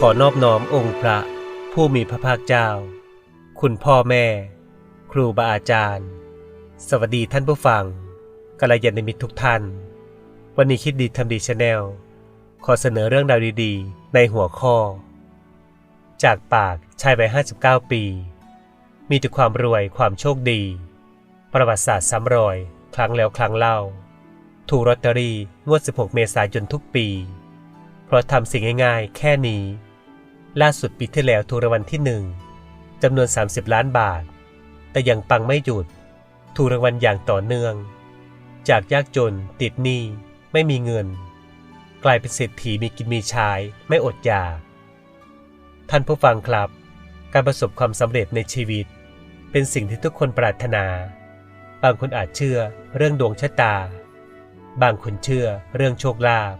ขอนอบน้อมองค์พระผู้มีพระภาคเจ้า คุณพ่อแม่ ครูบาอาจารย์ สวัสดีท่านผู้ฟังกัลยาณมิตรทุกท่าน วันนี้คิดดีทำดีชาแนลขอเสนอเรื่องราวดีๆ ในหัวข้อ จากปากชายวัย59 ปี มีแต่ความรวยความโชคดี ประวัติศาสตร์ซ้ำรอย ครั้งแล้วครั้งเล่า ถูกลอตเตอรี่งวด 16 เมษายนทุกปี เพราะทำสิ่งง่ายๆ แค่นี้ ล่าสุดปีที่แล้วถูกรางวัลที่หนึ่งจำนวน 30 ล้านบาท แต่ยังปังไม่หยุด ถูกรางวัลอย่างต่อเนื่อง จากยากจน ติดหนี้ ไม่มีเงิน กลายเป็นเศรษฐีมีกินมีใช้ไม่อดอยาก ท่านผู้ฟังครับ การประสบความสำเร็จในชีวิต เป็นสิ่งที่ทุกคนปรารถนา บางคนอาจเชื่อเรื่องดวงชะตา บางคนเชื่อเรื่องโชคลาภ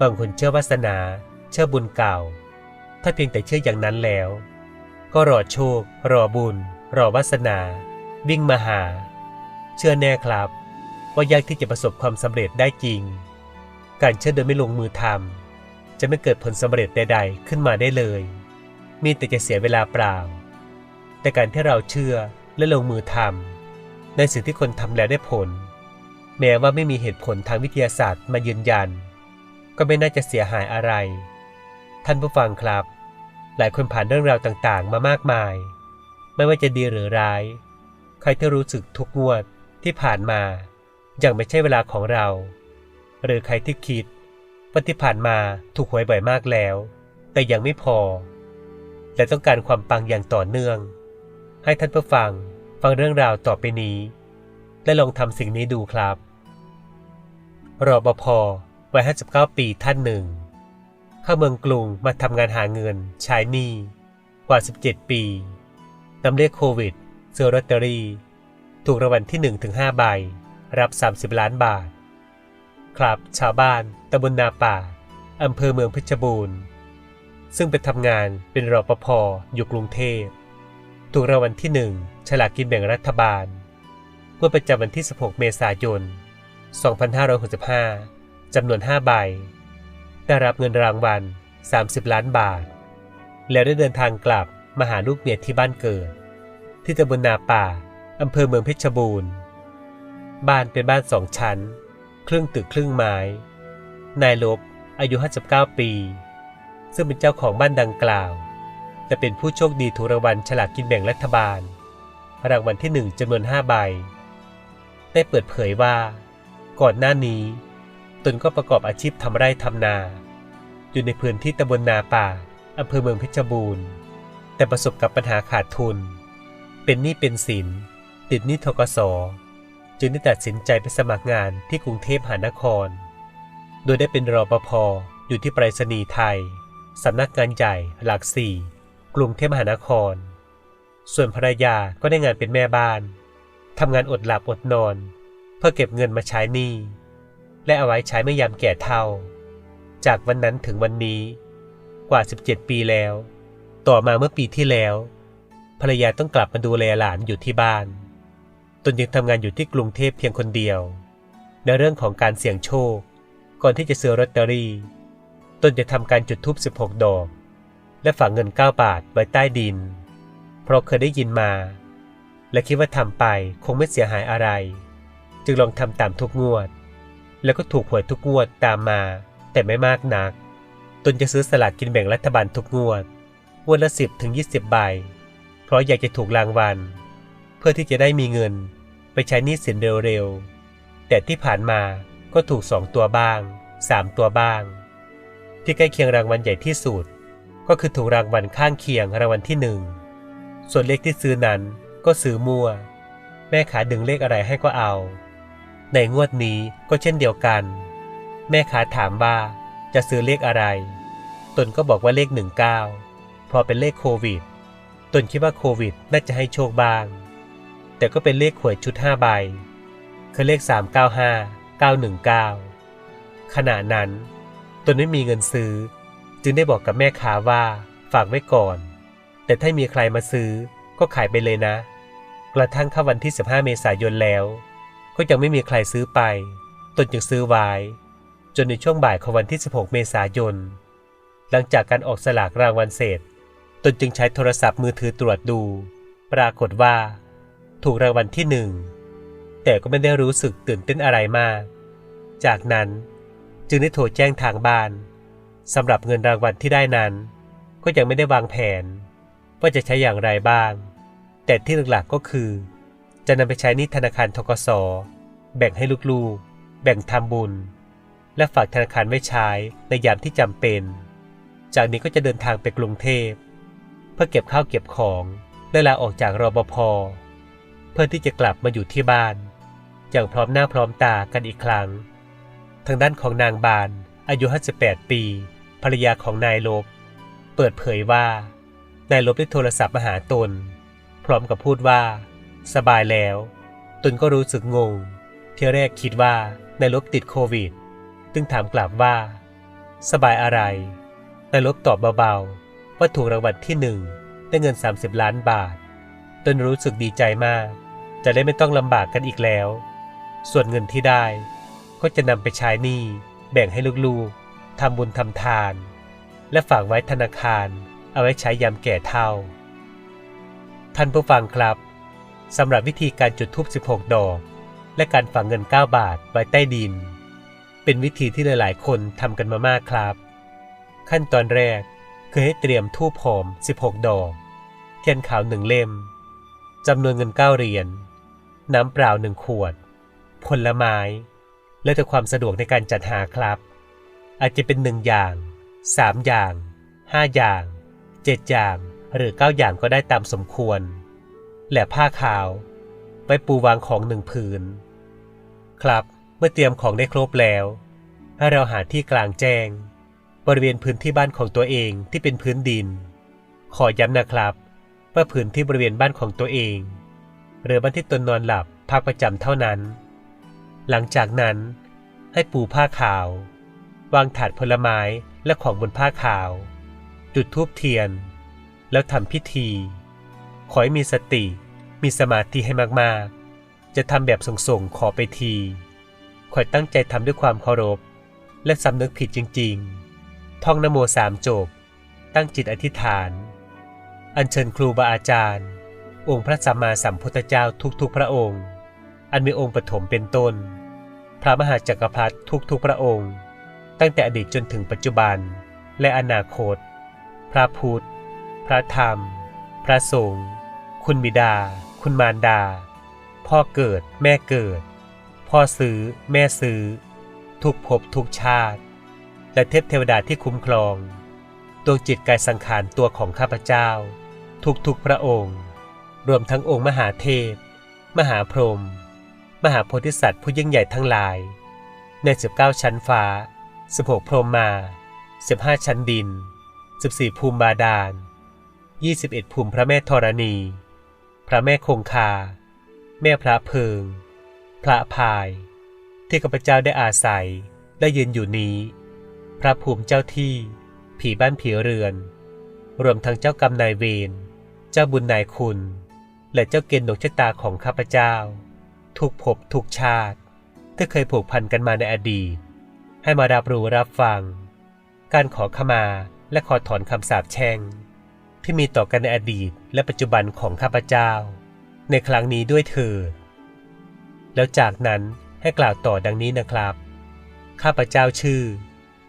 บางคนเชื่อวาสนา เชื่อบุญเก่า ถ้าเพียงแต่เชื่ออย่างนั้นแล้ว ก็รอโชค รอบุญ รอวาสนา วิ่งมาหา เชื่อแน่ครับ ว่ายากที่จะประสบความสำเร็จได้จริง การเชื่อโดยไม่ลงมือทำจะไม่เกิดผลสำเร็จใด ๆ ขึ้นมาได้เลย มีแต่จะเสียเวลาเปล่า แต่การที่เราเชื่อและลงมือทำในสิ่งที่คนทำแล้วได้ผล แม้ว่าไม่มีเหตุผลทางวิทยาศาสตร์มายืนยัน ก็ไม่น่าจะเสียหายอะไรท่านผู้ฟังครับ หลายคนผ่านเรื่องราวต่างๆ มามากมาย ไม่ว่าจะดีหรือร้าย ใครที่รู้สึกทุกงวดที่ผ่านมายังไม่ใช่เวลาของเรา หรือใครที่คิดว่าที่ผ่านมาถูกหวยบ่อยมากแล้ว แต่ยังไม่พอ และต้องการความปังอย่างต่อเนื่อง ให้ท่านผู้ฟังฟังเรื่องราวต่อไปนี้ และลองทำสิ่งนี้ดูครับรอปภวัย59 ปีท่านหนึ่ง เข้าเมืองกรุงมาทำงานหาเงินใช้หนี้กว่า 17 ปีนำเลขโควิดซื้อลอตเตอรี่ ถูกรางวัลที่ 1-5 ใบ รับ 30 ล้านบาท ครับ ชาวบ้านตำบลนาป่าอำเภอเมืองเพชรบูรณ์ ซึ่งไปทำงานเป็นรอปภอยู่กรุงเทพ ถูกรางวัลที่1ฉลากกินแบ่งรัฐบาลเมื่อประจำวันที่ 16 เมษายน 2565 จำนวน 5 ใบ ได้รับเงินรางวัล 30 ล้านบาท แล้วได้เดินทางกลับมาหาลูกเมียที่บ้านเกิด ที่ตำบลนาป่าอำเภอเมืองเพชรบูรณ์ บ้านเป็นบ้านสองชั้น ครึ่งตึกครึ่งไม้ นายลบอายุ 59 ปี ซึ่งเป็นเจ้าของบ้านดังกล่าวและเป็นผู้โชคดีถูกรางวัลฉลากกินแบ่งรัฐบาล รางวัลที่หนึ่งจำนวน5ใบ ได้เปิดเผยว่า ก่อนหน้านี้ ตนก็ประกอบอาชีพทำไร่ทำนา อยู่ในพื้นที่ตำบลนาป่าอำเภอเมืองเพชรบูรณ์ แต่ประสบกับปัญหาขาดทุน เป็นหนี้เป็นสิน ติดหนี้ทกสจึงได้ตัดสินใจไปสมัครงานที่กรุงเทพมหานคร โดยได้เป็นรอปภอยู่ที่ไปรษณีย์ไทย สำนักงานใหญ่หลักสี่กรุงเทพมหานคร ส่วนภรรยาก็ได้งานเป็นแม่บ้านทำงานอดหลับอดนอน เพื่อเก็บเงินมาใช้หนี้ และเอาไว้ใช้เมื่อยามแก่เฒ่า จากวันนั้นถึงวันนี้ กว่า 17 ปีแล้ว ต่อมาเมื่อปีที่แล้ว ภรรยาต้องกลับมาดูแลหลานอยู่ที่บ้าน ตนยังทำงานอยู่ที่กรุงเทพเพียงคนเดียว ในเรื่องของการเสี่ยงโชค ก่อนที่จะซื้อลอตเตอรี่ ตนจะทำการจุดธูป16 ดอก และฝังเงิน 9 บาทไว้ใต้ดิน เพราะเคยได้ยินมา และคิดว่าทำไปคงไม่เสียหายอะไร จึงลองทำตามทุกงวด แล้วก็ถูกหวยทุกงวดตามมา แต่ไม่มากนัก ตนจะซื้อสลากกินแบ่งรัฐบาลทุกงวดงวดละ 10ถึง20 ใบ เพราะอยากจะถูกรางวัล เพื่อที่จะได้มีเงินไปใช้หนี้สินเร็วๆ แต่ที่ผ่านมาก็ถูก 2 ตัวบ้าง 3 ตัวบ้าง ที่ใกล้เคียงรางวัลใหญ่ที่สุด ก็คือถูกรางวัลข้างเคียงรางวัลที่หนึ่งส่วนเลขที่ซื้อนั้นก็ซื้อมั่ว แม่ขาดึงเลขอะไรให้ก็เอา ในงวดนี้ก็เช่นเดียวกัน แม่ค้าถามว่าจะซื้อเลขอะไร ตนก็บอกว่าเลข 19เพราะเป็นเลขโควิด ตนคิดว่าโควิดน่าจะให้โชคบ้าง แต่ก็เป็นเลขหวยชุด 5 ใบ คือเลข 395 919 ขณะนั้น ตนไม่มีเงินซื้อ จึงได้บอกกับแม่ค้าว่าฝากไว้ก่อน แต่ถ้ามีใครมาซื้อก็ขายไปเลยนะ กระทั่งเข้าวันที่ 15 เมษายนแล้ว ก็ยังไม่มีใครซื้อไป ตนจึงซื้อไว้ จนในช่วงบ่ายของวันที่ 16 เมษายน หลังจากการออกสลากรางวัลเสร็จ ตนจึงใช้โทรศัพท์มือถือตรวจดู ปรากฏว่า ถูกรางวัลที่หนึ่ง แต่ก็ไม่ได้รู้สึกตื่นเต้นอะไรมาก จากนั้นจึงได้โทรแจ้งทางบ้านสำหรับเงินรางวัลที่ได้นั้น ก็ยังไม่ได้วางแผน ว่าจะใช้อย่างไรบ้าง แต่ที่หลักๆก็คือ จะนำไปใช้หนี้ธนาคารทกสแบ่งให้ลูกๆ แบ่งทำบุญ และฝากธนาคารไว้ใช้ในยามที่จำเป็น จากนี้ก็จะเดินทางไปกรุงเทพ เพื่อเก็บข้าวเก็บของและลาออกจากรบพเพื่อที่จะกลับมาอยู่ที่บ้าน อย่างพร้อมหน้าพร้อมตากันอีกครั้ง ทางด้านของนางบาน อายุ 58 ปี ภรรยาของนายลบ เปิดเผยว่านายลบได้โทรศัพท์มาหาตน พร้อมกับพูดว่า สบายแล้วตนก็รู้สึกงง เที่แรกคิดว่าในลบติดโควิดจึงถามกลับว่า สบายอะไรนายลบตอบเบาๆ ว่าถูกรางวัลที่หนึ่งได้เงิน 30 ล้านบาทตนรู้สึกดีใจมาก จะได้ไม่ต้องลำบากกันอีกแล้ว ส่วนเงินที่ได้ ก็จะนำไปใช้หนี้แบ่งให้ลูกๆทำบุญทำทาน และฝากไว้ธนาคารเอาไว้ใช้ยามแก่เฒ่า ท่านผู้ฟังครับ สำหรับวิธีการจุดธูป16 ดอก และการฝังเงิน 9 บาทไว้ใต้ดิน เป็นวิธีที่หลาย ๆ คนทำกันมามากครับ ขั้นตอนแรกคือให้เตรียมธูปหอม 16 ดอก เทียนขาวหนึ่งเล่มจำนวนเงิน 9 เหรียญน้ำเปล่าหนึ่งขวด ผลไม้ และแต่ความสะดวกในการจัดหาครับ อาจจะเป็นหนึ่งอย่างสามอย่างห้าอย่างเจ็ดอย่างหรือเก้าอย่างก็ได้ตามสมควร และผ้าขาว ไว้ปูวางของหนึ่งผืน ครับ เมื่อเตรียมของได้ครบแล้ว ให้เราหาที่กลางแจ้ง บริเวณพื้นที่บ้านของตัวเองที่เป็นพื้นดิน ขอย้ำนะครับ ว่าพื้นที่บริเวณบ้านของตัวเอง หรือบ้านที่ตนนอนหลับพักประจำเท่านั้น หลังจากนั้นให้ปูผ้าขาว วางถาดผลไม้และของบนผ้าขาว จุดธูปเทียน แล้วทำพิธี ขอให้มีสติ มีสมาธิให้มากๆ จะทำแบบส่งๆ ขอไปทีคอยตั้งใจทำด้วยความเคารพ และสำนึกผิดจริงๆ ท่องนโมสามจบ ตั้งจิตอธิษฐาน อัญเชิญครูบาอาจารย์ องค์พระสัมมาสัมพุทธเจ้าทุกๆ พระองค์ อันมีองค์ปฐมเป็นต้น พระมหาจักรพรรดิทุกๆ พระองค์ ตั้งแต่อดีตจนถึงปัจจุบันและอนาคต พระพุทธ พระธรรม พระสงฆ์ คุณบิดา คุณมารดา พ่อเกิดแม่เกิด พ่อซื้อ แม่ซื้อ ทุกภพทุกชาติ และเทพเทวดาที่คุ้มครองดวงจิตกายสังขารตัวของข้าพเจ้า ทุกๆพระองค์ รวมทั้งองค์มหาเทพ มหาพรหมมหาโพธิสัตว์ผู้ยิ่งใหญ่ทั้งหลาย ใน 19 ชั้นฟ้า 16 พรหมมา 15 ชั้นดิน 14 ภูมิบาดาล 21 ภูมิพระแม่ธรณี พระแม่คงคา แม่พระเพิง พระพาย ที่ข้าพเจ้าได้อาศัยได้ยืนอยู่นี้ พระภูมิเจ้าที่ ผีบ้านผีเรือน รวมทั้งเจ้ากรรมนายเวร เจ้าบุญนายคุณ และเจ้าเกณฑ์ดวงชะตาของข้าพเจ้า ทุกภพทุกชาติ ที่เคยผูกพันกันมาในอดีต ให้มารับรู้รับฟัง การขอขมาและขอถอนคำสาปแช่ง ที่มีต่อกันในอดีตและปัจจุบันของข้าพเจ้า ในครั้งนี้ด้วยเถิดแล้วจากนั้นให้กล่าวต่อดังนี้นะครับ ข้าพเจ้าชื่อ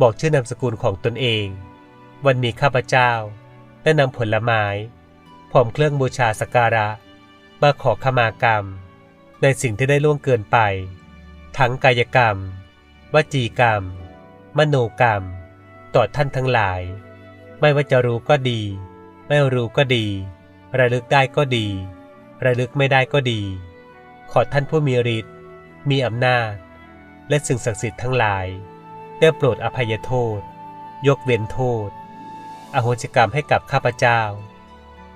บอกชื่อนามสกุลของตนเอง วันนี้ข้าพเจ้าได้นำผลไม้พร้อมเครื่องบูชาสักการะ มาขอขมากรรม ในสิ่งที่ได้ล่วงเกินไป ทั้งกายกรรม วจีกรรม มโนกรรม ต่อท่านทั้งหลาย ไม่ว่าจะรู้ก็ดี ไม่รู้ก็ดี ระลึกได้ก็ดี ระลึกไม่ได้ก็ดี ขอท่านผู้มีฤทธิ์มีอำนาจ และสิ่งศักดิ์สิทธิ์ทั้งหลาย ได้โปรดอภัยโทษ ยกเว้นโทษ อโหสิกรรมให้กับข้าพเจ้า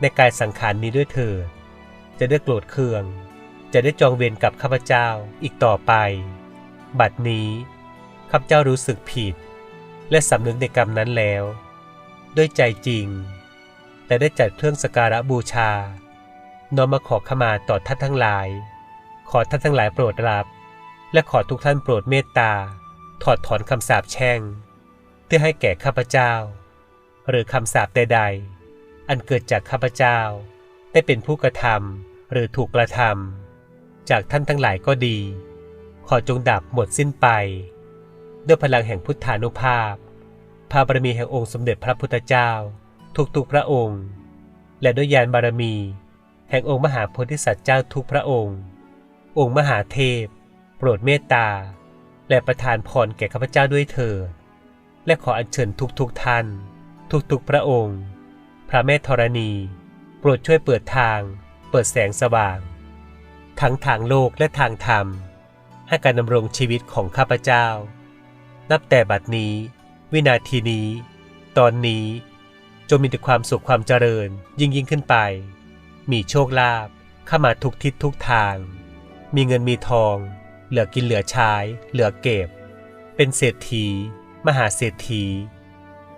ในกายสังขารนี้ด้วยเถิดจะได้โกรธเคือง จะได้จองเวรกับข้าพเจ้าอีกต่อไป บัดนี้ข้าพเจ้ารู้สึกผิด และสำนึกในกรรมนั้นแล้ว ด้วยใจจริง แต่ได้จัดเครื่องสกการะบูชา น้อมมาขอขมาต่อท่านทั้งหลาย ขอท่านทั้งหลายโปรดรับ และขอทุกท่านโปรดเมตตา ถอดถอนคำสาปแช่ง เพื่อให้แก่ข้าพเจ้า หรือคำสาปใดๆ อันเกิดจากข้าพเจ้า ได้เป็นผู้กระทำหรือถูกกระทำจากท่านทั้งหลายก็ดี ขอจงดับหมดสิ้นไป ด้วยพลังแห่งพุทธานุภาพพระบารมีแห่งองค์สมเด็จพระพุทธเจ้า ทุกๆพระองค์ และด้วยญาณบารมี แห่งองค์มหาโพธิสัตว์เจ้าทุกพระองค์ องค์มหาเทพ โปรดเมตตา และประทานพรแก่ข้าพเจ้าด้วยเถิดและขออัญเชิญทุกๆท่าน ทุกๆพระองค์ พระแม่ธรณี โปรดช่วยเปิดทาง เปิดแสงสว่าง ทั้งทางโลกและทางธรรม ให้การดำรงชีวิตของข้าพเจ้า นับแต่บัดนี้ วินาทีนี้ ตอนนี้ จงมีแต่ความสุขความเจริญ ยิ่งยิ่งขึ้นไป มีโชคลาภเข้ามาทุกทิศทุกทาง มีเงินมีทอง เหลือกินเหลือใช้ เหลือเก็บ เป็นเศรษฐี มหาเศรษฐี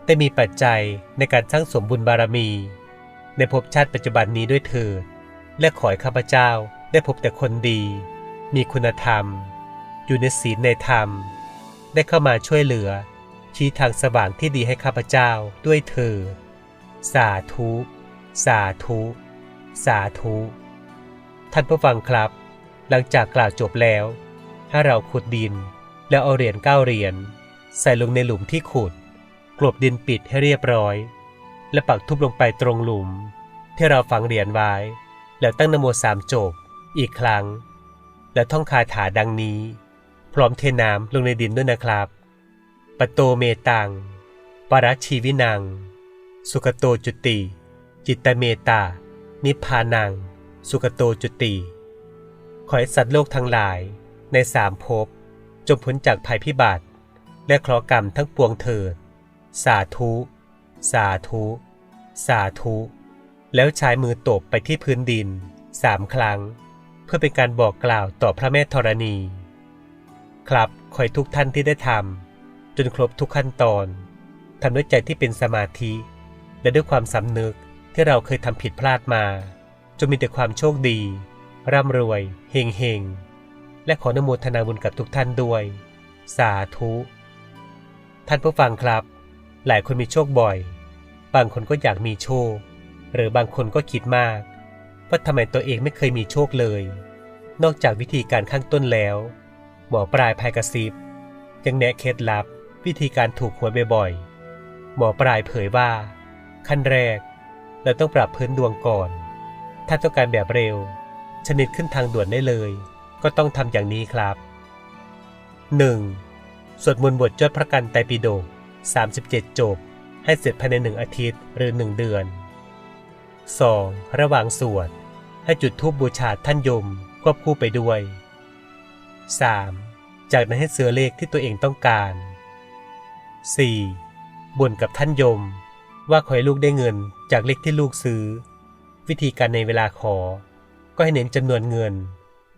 ได้มีปัจจัยในการสร้างสมบุญบารมี ในภพชาติปัจจุบันนี้ด้วยเถิด และขอให้ข้าพเจ้าได้พบแต่คนดี มีคุณธรรม อยู่ในศีลในธรรม ได้เข้ามาช่วยเหลือชี้ทางสว่างที่ดีให้ข้าพเจ้าด้วยเถิด สาธุ สาธุ สาธุ ท่านผู้ฟังครับ หลังจากกล่าวจบแล้ว ให้เราขุดดิน แล้วเอาเหรียญเก้าเหรียญใส่ลงในหลุมที่ขุด กลบดินปิดให้เรียบร้อย และปักทุบลงไปตรงหลุม ที่เราฝังเหรียญไว้ แล้วตั้งนโมสามจบอีกครั้ง และท่องคาถาดังนี้ พร้อมเทน้ำลงในดินด้วยนะครับปะโตเมตัง ปรัชชีวินัง สุกโตจุติ จิตตเมตา นิพพานัง สุกโตจุติขอให้สัตว์โลกทั้งหลายในสามภพจงพ้นจากภัยพิบัติ และเคราะห์กรรมทั้งปวงเถิด สาธุ สาธุ สาธุ แล้วใช้มือตบไปที่พื้นดินสามครั้ง เพื่อเป็นการบอกกล่าวต่อพระแม่ธรณี ครับขอให้ทุกท่านที่ได้ทำจนครบทุกขั้นตอนทำด้วยใจที่เป็นสมาธิ และด้วยความสำนึกที่เราเคยทำผิดพลาดมาจงมีแต่ความโชคดี ร่ำรวย เฮงเฮงและขออนุโมทนาบุญกับทุกท่านด้วย สาธุ ท่านผู้ฟังครับ หลายคนมีโชคบ่อย บางคนก็อยากมีโชค หรือบางคนก็คิดมากว่าทำไมตัวเองไม่เคยมีโชคเลย นอกจากวิธีการข้างต้นแล้ว หมอปลายภายกระซิบยังแนะเคล็ดลับวิธีการถูกหวยบ่อยๆหมอปลายเผยว่า ขั้นแรก เราต้องปรับพื้นดวงก่อน ถ้าต้องการแบบเร็ว ชนิดขึ้นทางด่วนได้เลย ก็ต้องทำอย่างนี้ครับ 1. สวดมนต์บทยอดพระกันไตรปิฎก37 จบ ให้เสร็จภายในหนึ่งอาทิตย์หรือหนึ่งเดือน 2. ระหว่างสวด ให้จุดธูปบูชาท่านยมควบคู่ไปด้วย 3. จากนั้นให้เสือเลขที่ตัวเองต้องการ 4. บ่นกับท่านยม ว่าขอให้ลูกได้เงินจากเลขที่ลูกซื้อ วิธีการในเวลาขอ ก็ให้เน้นจำนวนเงิน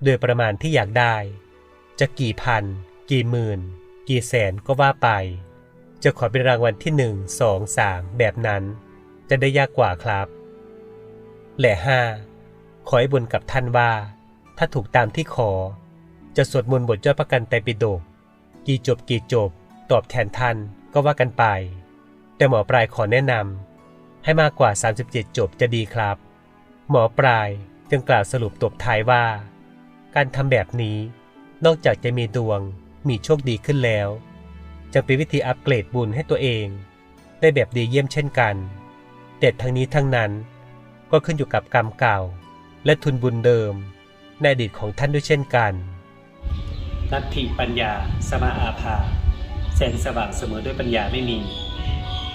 โดยประมาณที่อยากได้ จะกี่พัน กี่หมื่น กี่แสนก็ว่าไป จะขอเป็นรางวัลที่หนึ่งสองสามแบบนั้น จะได้ยากกว่าครับ และห้าขอให้บนกับท่านว่า ถ้าถูกตามที่ขอ จะสวดมนต์บทยอดพระกันไตรปิฎกกี่จบกี่จบ ตอบแทนท่านก็ว่ากันไป แต่หมอปลายขอแนะนำให้มากกว่า 37 จบจะดีครับ หมอปลายจึงกล่าวสรุปตบท้ายว่า การทำแบบนี้นอกจากจะมีดวงมีโชคดีขึ้นแล้วจะเป็นวิธีอัปเกรดบุญให้ตัวเอง ได้แบบดีเยี่ยมเช่นกัน แต่ทั้งนี้ทั้งนั้นก็ขึ้นอยู่กับกรรมเก่า และทุนบุญเดิม ในอดีตของท่านด้วยเช่นกันนัตถิปัญญา สมาอาภาแสงสว่างเสมอด้วยปัญญาไม่มี